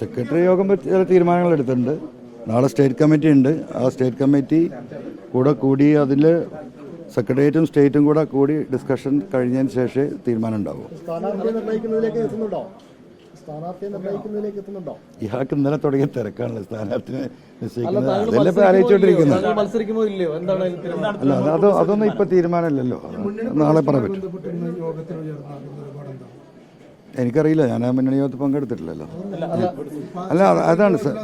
Secretary യോഗം പറ്റി ചില തീരുമാനങ്ങൾ എടുത്തിട്ടുണ്ട്. നാളെ സ്റ്റേറ്റ് കമ്മിറ്റി ഉണ്ട്. ആ സ്റ്റേറ്റ് കമ്മിറ്റി കൂടെ കൂടി അതിൽ സെക്രട്ടേറിയറ്റും സ്റ്റേറ്റും കൂടെ കൂടി ഡിസ്കഷൻ കഴിഞ്ഞതിന് ശേഷമേ തീരുമാനം ഉണ്ടാവും. സ്ഥാനാർത്ഥിയെ നിർണയിക്കുന്നതിലേക്ക് എത്തുന്നുണ്ടോ? സ്ഥാനാർത്ഥിയെ നിർണയിക്കുന്നതിലേക്ക് എത്തുന്നുണ്ടോ? ഇയാൾക്ക് ഇന്നലെ തുടങ്ങിയ തിരക്കാണല്ലോ സ്ഥാനാർത്ഥിനെ നിശ്ചയിക്കുന്നത്. അതല്ലേ ഇപ്പൊ ആലോചിച്ചോണ്ടിരിക്കുന്നത്? അല്ല അത് അത് അതൊന്നും ഇപ്പൊ തീരുമാനമില്ലല്ലോ. നാളെ പറയാൻ പറ്റും. എനിക്കറിയില്ല ഞാൻ ആ മുന്നണി യോഗത്തിൽ പങ്കെടുത്തിട്ടില്ലല്ലോ. അല്ല അതാണ് സർ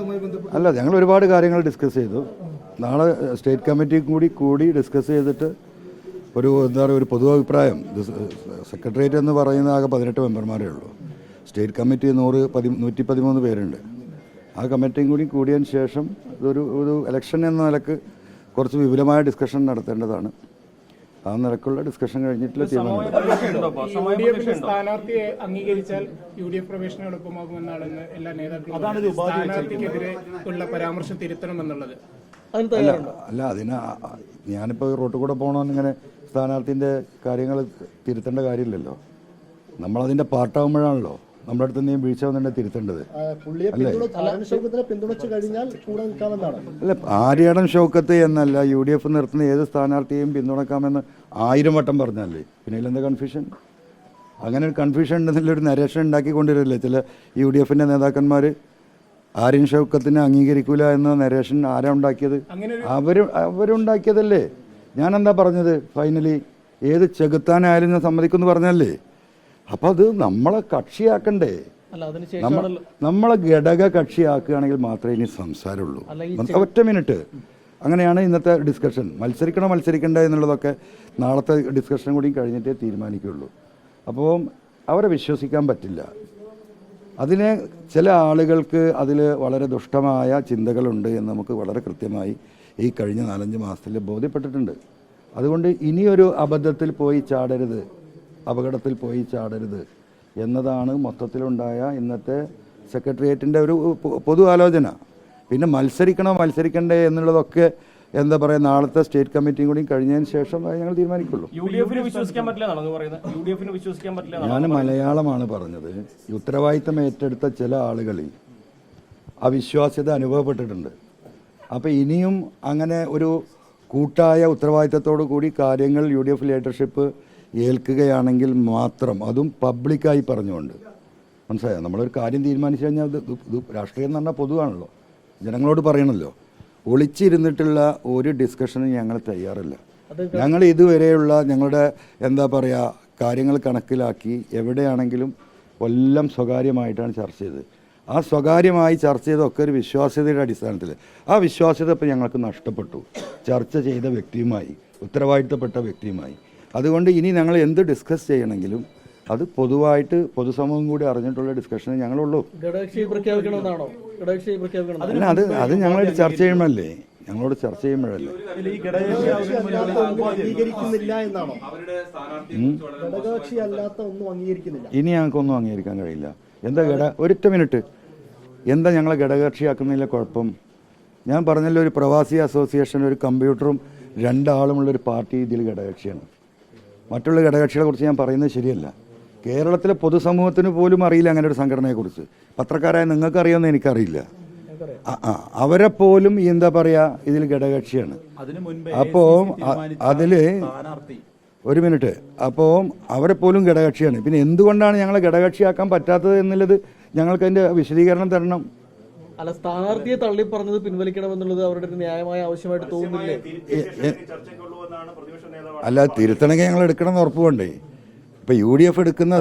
അല്ല ഞങ്ങൾ ഒരുപാട് കാര്യങ്ങൾ ഡിസ്കസ് ചെയ്തു. നാളെ സ്റ്റേറ്റ് കമ്മിറ്റി കൂടി കൂടി ഡിസ്കസ് ചെയ്തിട്ട് ഒരു എന്താ പറയുക ഒരു പൊതു അഭിപ്രായം. സെക്രട്ടേറിയറ്റ് എന്ന് പറയുന്ന ആകെ പതിനെട്ട് മെമ്പർമാരേ ഉള്ളൂ. സ്റ്റേറ്റ് കമ്മിറ്റി നൂറ് പതി നൂറ്റി പതിമൂന്ന് പേരുണ്ട്. ആ കമ്മിറ്റിയും കൂടി കൂടിയതിന് ശേഷം ഇതൊരു ഒരു ഇലക്ഷൻ എന്ന നിലയ്ക്ക് കുറച്ച് വിപുലമായ ഡിസ്കഷൻ നടത്തേണ്ടതാണ്. ആ നിലക്കുള്ള ഡിസ്കഷൻ കഴിഞ്ഞിട്ടില്ല തീരുമാനം സ്ഥാനാർത്ഥിയെ അംഗീകരിച്ചാൽ യു ഡി എഫ് പ്രവേശനം എളുപ്പമാകുമെന്നാണ് എല്ലാ നേതാക്കളും. സ്ഥാനാർത്ഥിക്കെതിരെ ഉള്ള പരാമർശം തിരുത്തണമെന്നുള്ളത് അതിന് തയ്യാറുണ്ടോ അല്ല അതിന് ഞാനിപ്പോൾ റോട്ടിൽ കൂടെ പോകണമെന്ന് ഇങ്ങനെ സ്ഥാനാർത്ഥിന്റെ കാര്യങ്ങൾ തിരുത്തേണ്ട കാര്യമില്ലല്ലോ. നമ്മളതിന്റെ പാർട്ടാകുമ്പോഴാണല്ലോ നമ്മുടെ അടുത്ത് നീ വീഴ്ച വന്നിട്ട് തിരുത്തേണ്ടത്. അല്ല? ആര്യാടൻ ഷൗക്കത്ത് എന്നല്ല യു ഡി എഫ് നിർത്തുന്ന ഏത് സ്ഥാനാർത്ഥിയെയും പിന്തുണക്കാമെന്ന് ആയിരം വട്ടം പറഞ്ഞല്ലേ? പിന്നെ ഇതിലെന്താ കൺഫ്യൂഷൻ അങ്ങനെ ഒരു കൺഫ്യൂഷൻ ഉണ്ടെന്നുള്ളൊരു നരേഷൻ ഉണ്ടാക്കിക്കൊണ്ടിരില്ലേ ചില യു ഡി എഫിന്റെ നേതാക്കന്മാർ ആര്യൻ ഷൗക്കത്തിനെ അംഗീകരിക്കൂല എന്ന നരേഷൻ ആരാ ഉണ്ടാക്കിയത്? അവർ അവരുണ്ടാക്കിയതല്ലേ? ഞാൻ എന്താ പറഞ്ഞത്? ഫൈനലി ഏത് ചെകുത്താനായാലും ഞാൻ സമ്മതിക്കുമെന്ന് പറഞ്ഞല്ലേ അപ്പോൾ അത് നമ്മളെ കക്ഷിയാക്കണ്ടേ? നമ്മളെ ഘടക കക്ഷിയാക്കുകയാണെങ്കിൽ മാത്രമേ ഇനി സംസാരമുള്ളൂ. ഒറ്റ മിനിറ്റ്. അങ്ങനെയാണ് ഇന്നത്തെ ഡിസ്കഷൻ മത്സരിക്കണോ മത്സരിക്കണ്ട എന്നുള്ളതൊക്കെ നാളത്തെ ഡിസ്കഷൻ കൂടി കഴിഞ്ഞിട്ടേ തീരുമാനിക്കുള്ളൂ അപ്പോൾ അവരെ വിശ്വസിക്കാൻ പറ്റില്ല. അതിന് ചില ആളുകൾക്ക് അതിൽ വളരെ ദുഷ്ടമായ ചിന്തകളുണ്ട് എന്ന് നമുക്ക് വളരെ കൃത്യമായി ഈ കഴിഞ്ഞ നാലഞ്ച് മാസത്തിൽ ബോധ്യപ്പെട്ടിട്ടുണ്ട്. അതുകൊണ്ട് ഇനിയൊരു അബദ്ധത്തിൽ പോയി ചാടരുത്. അപകടത്തിൽ പോയി ചാടരുത് എന്നതാണ് മൊത്തത്തിലുണ്ടായ ഇന്നത്തെ സെക്രട്ടേറിയറ്റിന്റെ ഒരു പൊതു ആലോചന പിന്നെ മത്സരിക്കണോ മത്സരിക്കണ്ടേ എന്നുള്ളതൊക്കെ എന്താ പറയുക നാളത്തെ സ്റ്റേറ്റ് കമ്മിറ്റിയും കൂടി കഴിഞ്ഞതിന് ശേഷം ഞങ്ങൾ തീരുമാനിക്കുള്ളൂ. ഞാൻ മലയാളമാണ് പറഞ്ഞത്. ഉത്തരവാദിത്തം ഏറ്റെടുത്ത ചില ആളുകളിൽ അവിശ്വാസ്യത അനുഭവപ്പെട്ടിട്ടുണ്ട്. അപ്പോൾ ഇനിയും അങ്ങനെ ഒരു കൂട്ടായ ഉത്തരവാദിത്തത്തോടു കൂടി കാര്യങ്ങൾ യു ഡി എഫ് ലീഡർഷിപ്പ് ഏൽക്കുകയാണെങ്കിൽ മാത്രം അതും പബ്ലിക്കായി പറഞ്ഞുകൊണ്ട്. മനസ്സിലായോ? നമ്മളൊരു കാര്യം തീരുമാനിച്ചു കഴിഞ്ഞാൽ അത് ഇത് ഇത് രാഷ്ട്രീയം എന്ന് പറഞ്ഞാൽ പൊതുവാണല്ലോ. ജനങ്ങളോട് പറയണല്ലോ. ഒളിച്ചിരുന്നിട്ടുള്ള ഒരു ഡിസ്കഷനും ഞങ്ങൾ തയ്യാറല്ല. ഞങ്ങൾ ഇതുവരെയുള്ള ഞങ്ങളുടെ എന്താ പറയുക കാര്യങ്ങൾ കണക്കിലാക്കി എവിടെയാണെങ്കിലും എല്ലാം സ്വകാര്യമായിട്ടാണ് ചർച്ച ചെയ്തത്. ആ സ്വകാര്യമായി ചർച്ച ചെയ്തൊക്കെ ഒരു വിശ്വാസ്യതയുടെ അടിസ്ഥാനത്തിൽ. ആ വിശ്വാസ്യത ഇപ്പം ഞങ്ങൾക്ക് നഷ്ടപ്പെട്ടു. ചർച്ച ചെയ്ത വ്യക്തിയുമായി ഉത്തരവാദിത്തപ്പെട്ട വ്യക്തിയുമായി. അതുകൊണ്ട് ഇനി ഞങ്ങൾ എന്ത് ഡിസ്കസ് ചെയ്യണമെങ്കിലും അത് പൊതുവായിട്ട് പൊതുസമൂഹം കൂടി അറിഞ്ഞിട്ടുള്ള ഡിസ്കഷനെ ഞങ്ങളുള്ളൂ. അല്ല അത് അത് ഞങ്ങളോട് ചർച്ച ചെയ്യുമ്പോഴല്ലേ? ഞങ്ങളോട് ചർച്ച ചെയ്യുമ്പോഴല്ലേ? ഇനി ഞങ്ങൾക്കൊന്നും അംഗീകരിക്കാൻ കഴിയില്ല. എന്താ ഘട ഒരൊറ്റ മിനിറ്റ് എന്താ ഞങ്ങളെ ഘടകകക്ഷിയാക്കുന്നതിലെ കുഴപ്പം? ഞാൻ പറഞ്ഞല്ലോ ഒരു പ്രവാസി അസോസിയേഷൻ ഒരു കമ്പ്യൂട്ടറും രണ്ടാളുമുള്ള ഒരു പാർട്ടി ഇതിൽ ഘടകകക്ഷിയാണ്. മറ്റുള്ള ഘടകക്ഷികളെ കുറിച്ച് ഞാൻ പറയുന്നത് ശരിയല്ല. കേരളത്തിലെ പൊതുസമൂഹത്തിന് പോലും അറിയില്ല അങ്ങനെ ഒരു സംഘടനയെക്കുറിച്ച്. പത്രക്കാരായ നിങ്ങൾക്ക് അറിയുമെന്ന് എനിക്കറിയില്ല ആ, അവരെ പോലും എന്താ പറയുക ഇതിൽ ഘടകകക്ഷിയാണ്. അപ്പോൾ അതിൽ ഒരു മിനിറ്റ്. അപ്പോൾ അവരെ പോലും ഘടകകക്ഷിയാണ്. പിന്നെ എന്തുകൊണ്ടാണ് ഞങ്ങളെ ഘടകകക്ഷിയാക്കാൻ പറ്റാത്തത് എന്നുള്ളത് ഞങ്ങൾക്ക് അതിന്റെ വിശദീകരണം തരണം. അല്ല സ്ഥാനാർത്ഥിയെ തള്ളി പറഞ്ഞത് പിൻവലിക്കണം എന്നുള്ളത് അവരുടെ ഒരു ന്യായമായ ആവശ്യമായിട്ട് തോന്നുന്നില്ലേ? അല്ല തിരുത്തണമെങ്കിൽ ഞങ്ങൾ എടുക്കണം ഉറപ്പ് വേണ്ടേ ഇപ്പൊ യു ഡി എഫ് എടുക്കുന്ന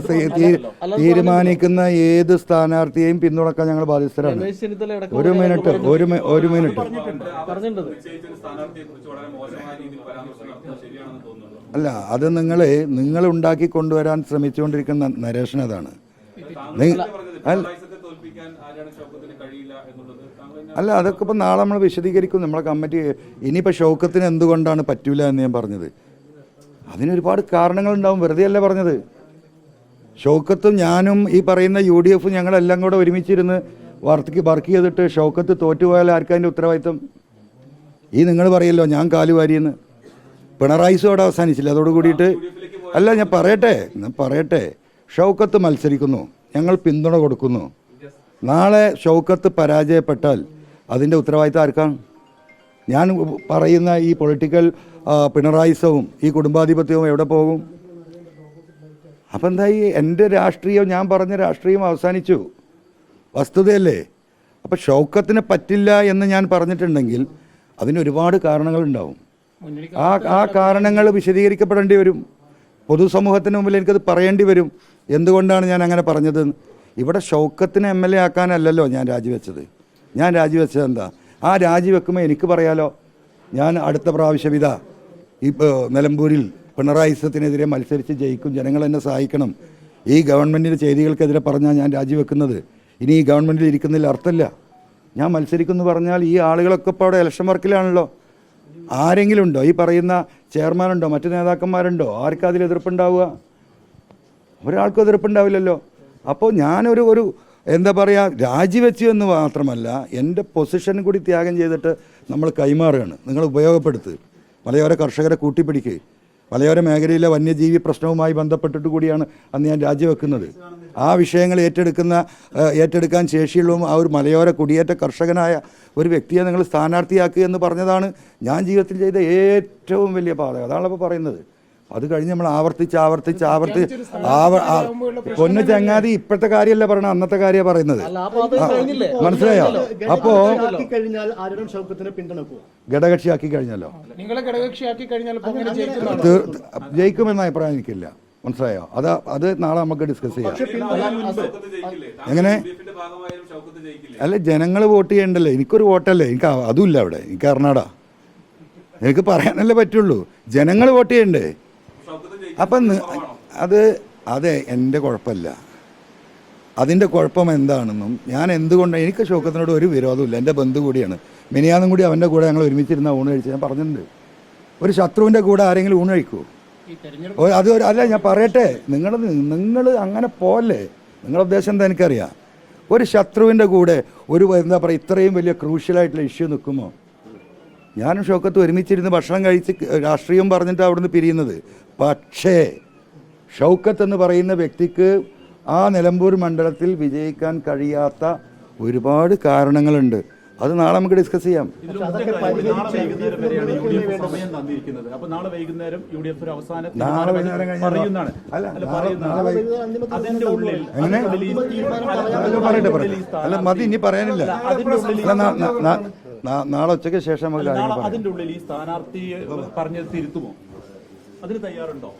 തീരുമാനിക്കുന്ന ഏത് സ്ഥാനാർത്ഥിയെയും പിന്തുണക്കാൻ ഞങ്ങൾ ബാധ്യസ്ഥരാണ്. ഒരു മിനിറ്റ് ഒരു ഒരു മിനിറ്റ്. അല്ല അത് നിങ്ങൾ നിങ്ങൾ ഉണ്ടാക്കി കൊണ്ടുവരാൻ ശ്രമിച്ചുകൊണ്ടിരിക്കുന്ന നരേഷൻ അതാണ്. അല്ല- അതൊക്കെ ഇപ്പം നാളെ നമ്മൾ വിശദീകരിക്കും. നമ്മളെ കമ്മിറ്റി ഇനിയിപ്പോൾ ഷൗക്കത്തിന് എന്തുകൊണ്ടാണ് പറ്റൂല എന്ന് ഞാൻ പറഞ്ഞത്. അതിനൊരുപാട് കാരണങ്ങളുണ്ടാവും. വെറുതെ അല്ല പറഞ്ഞത്. ഷൗക്കത്തും ഞാനും ഈ പറയുന്ന യു ഡി എഫും ഞങ്ങളെല്ലാം കൂടെ ഒരുമിച്ചിരുന്ന് വർക്ക് വർക്ക് ചെയ്തിട്ട് ഷൗക്കത്ത് തോറ്റുപോയാൽ ആർക്കും അതിന്റെ ഉത്തരവാദിത്തം ഈ നിങ്ങൾ പറയല്ലോ ഞാൻ കാലുവാരിയെന്ന് പിണറായിസും അവിടെ അവസാനിച്ചില്ല. അതോട് കൂടിയിട്ട് അല്ല ഞാൻ പറയട്ടെ ഞാൻ പറയട്ടെ. ഷൗക്കത്ത് മത്സരിക്കുന്നു. ഞങ്ങൾ പിന്തുണ കൊടുക്കുന്നു. നാളെ ഷൗക്കത്ത് പരാജയപ്പെട്ടാൽ അതിന്റെ ഉത്തരവാദിത്തം ആർക്കാണ്? ഞാൻ പറയുന്ന ഈ പൊളിറ്റിക്കൽ പിണറായിസവും ഈ കുടുംബാധിപത്യവും എവിടെ പോകും? അപ്പം എന്തായി എന്റെ രാഷ്ട്രീയം ഞാൻ പറഞ്ഞ രാഷ്ട്രീയം അവസാനിച്ചു. വസ്തുതയല്ലേ? അപ്പം ഷൗക്കത്തിന് പറ്റില്ല എന്ന് ഞാൻ പറഞ്ഞിട്ടുണ്ടെങ്കിൽ അതിന് ഒരുപാട് കാരണങ്ങളുണ്ടാവും ആ ആ കാരണങ്ങൾ വിശദീകരിക്കപ്പെടേണ്ടി വരും. പൊതുസമൂഹത്തിന് മുമ്പിൽ എനിക്കത് പറയേണ്ടി വരും. എന്തുകൊണ്ടാണ് ഞാൻ അങ്ങനെ പറഞ്ഞത്? ഇവിടെ ഷൗക്കത്തിന് എം എൽ എ ആക്കാനല്ലല്ലോ ഞാൻ രാജിവെച്ചത്. ഞാൻ രാജിവെച്ചത് എന്താ? ആ രാജിവെക്കുമ്പോൾ എനിക്ക് പറയാലോ? ഞാൻ അടുത്ത പ്രാവശ്യം ഇതാ ഇപ്പോൾ നിലമ്പൂരിൽ പിണറായി സത്തിനെതിരെ മത്സരിച്ച് ജയിക്കും ജനങ്ങൾ എന്നെ സഹായിക്കണം. ഈ ഗവൺമെന്റിന്റെ ചെയ്തികൾക്കെതിരെ പറഞ്ഞാൽ ഞാൻ രാജിവെക്കുന്നത് ഇനി ഈ ഗവൺമെന്റിൽ ഇരിക്കുന്നതിൽ അർത്ഥമില്ല. ഞാൻ മത്സരിക്കുന്നു പറഞ്ഞാൽ ഈ ആളുകളൊക്കെ ഇപ്പോൾ അവിടെ ഇലക്ഷൻ വർക്കിലാണല്ലോ. ആരെങ്കിലും ഉണ്ടോ ഈ പറയുന്ന ചെയർമാനുണ്ടോ? മറ്റു നേതാക്കന്മാരുണ്ടോ? ആർക്കും അതിൽ എതിർപ്പുണ്ടാവുക? ഒരാൾക്കും എതിർപ്പുണ്ടാവില്ലല്ലോ. അപ്പോൾ ഞാനൊരു ഒരു എന്താ പറയുക രാജിവെച്ചു എന്ന് മാത്രമല്ല എന്റെ പൊസിഷൻ കൂടി ത്യാഗം ചെയ്തിട്ട് നമ്മൾ കൈമാറുകയാണ്. നിങ്ങൾ ഉപയോഗപ്പെടുത്ത്. മലയോര കർഷകരെ കൂട്ടിപ്പിടിക്കുക മലയോര മേഖലയിലെ വന്യജീവി പ്രശ്നവുമായി ബന്ധപ്പെട്ടിട്ട് കൂടിയാണ് അന്ന് ഞാൻ രാജിവെക്കുന്നത്. ആ വിഷയങ്ങൾ ഏറ്റെടുക്കുന്ന ഏറ്റെടുക്കാൻ ശേഷിയുള്ളതും ആ ഒരു മലയോര കുടിയേറ്റ കർഷകനായ ഒരു വ്യക്തിയെ നിങ്ങൾ സ്ഥാനാർത്ഥിയാക്കുക എന്ന് പറഞ്ഞതാണ് ഞാൻ ജീവിതത്തിൽ ചെയ്ത ഏറ്റവും വലിയ പാതകം അതാണ് ഇപ്പോൾ പറയുന്നത്. അത് കഴിഞ്ഞ് നമ്മൾ ആവർത്തിച്ച് ആവർത്തിച്ച് ആവർത്തി ആവ ആ- പൊന്നു ചങ്ങാതി ഇപ്പോഴത്തെ കാര്യമല്ല പറയണത് അന്നത്തെ കാര്യമാണ് പറയുന്നത്. അല്ല ആ പാത കഴിഞ്ഞില്ലേ? മനസ്സിലായോ? അപ്പോ ഘടകക്ഷിയാക്കി കഴിഞ്ഞല്ലോ. ജയിക്കുമെന്ന അഭിപ്രായം എനിക്കില്ല. മനസ്സിലായോ? അത് അത് നാളെ നമുക്ക് ഡിസ്കസ് ചെയ്യാം. എങ്ങനെ? അല്ല ജനങ്ങൾ വോട്ട് ചെയ്യണ്ടല്ലേ? എനിക്കൊരു വോട്ടല്ലേ? എനിക്ക് അതുമില്ല അവിടെ. എനിക്ക് കർണാടക. എനിക്ക് പറയാനല്ലേ പറ്റുള്ളൂ. ജനങ്ങൾ വോട്ട് ചെയ്യണ്ടേ? അപ്പം അത് അതെ എന്റെ കുഴപ്പമില്ല. അതിന്റെ കുഴപ്പം എന്താണെന്നും ഞാൻ എന്തുകൊണ്ട് എനിക്ക് ഷോക്കത്തിനോട് ഒരു വിരോധമില്ല എന്റെ ബന്ധു കൂടിയാണ്. മിനിയാന്നും കൂടി അവന്റെ കൂടെ ഞങ്ങൾ ഒരുമിച്ചിരുന്ന ഊണ് കഴിച്ച് ഞാൻ പറഞ്ഞിട്ടുണ്ട്. ഒരു ശത്രുവിന്റെ കൂടെ ആരെങ്കിലും ഊണ് കഴിക്കുമോ അത് അല്ല ഞാൻ പറയട്ടെ. നിങ്ങൾ നിങ്ങൾ അങ്ങനെ പോലെ. നിങ്ങളുടെ ഉദ്ദേശം എന്താ എനിക്കറിയാം? ഒരു ശത്രുവിന്റെ കൂടെ ഒരു എന്താ പറയുക ഇത്രയും വലിയ ക്രൂഷ്യലായിട്ടുള്ള ഇഷ്യൂ നിൽക്കുമോ? ഞാനും ഷോക്കത്ത് ഒരുമിച്ചിരുന്ന് ഭക്ഷണം കഴിച്ച് രാഷ്ട്രീയം പറഞ്ഞിട്ട് അവിടുന്ന് പിരിയുന്നത്. പക്ഷേ ഷൗക്കത്ത് എന്ന് പറയുന്ന വ്യക്തിക്ക് ആ നിലമ്പൂർ മണ്ഡലത്തിൽ വിജയിക്കാൻ കഴിയാത്ത ഒരുപാട് കാരണങ്ങളുണ്ട്. അത് നാളെ നമുക്ക് ഡിസ്കസ് ചെയ്യാം. പറയട്ടെ പറയട്ടെ. അല്ല മതി ഇനി പറയാനില്ല. നാളെ ഉച്ചയ്ക്ക് ശേഷം നമുക്ക് നാളെ അതിന്റെ ഉള്ളിൽ ഈ സ്ഥാനാർത്ഥി പറഞ്ഞത് തിരുത്തുമോ? അതിന് തയ്യാറുണ്ടോ?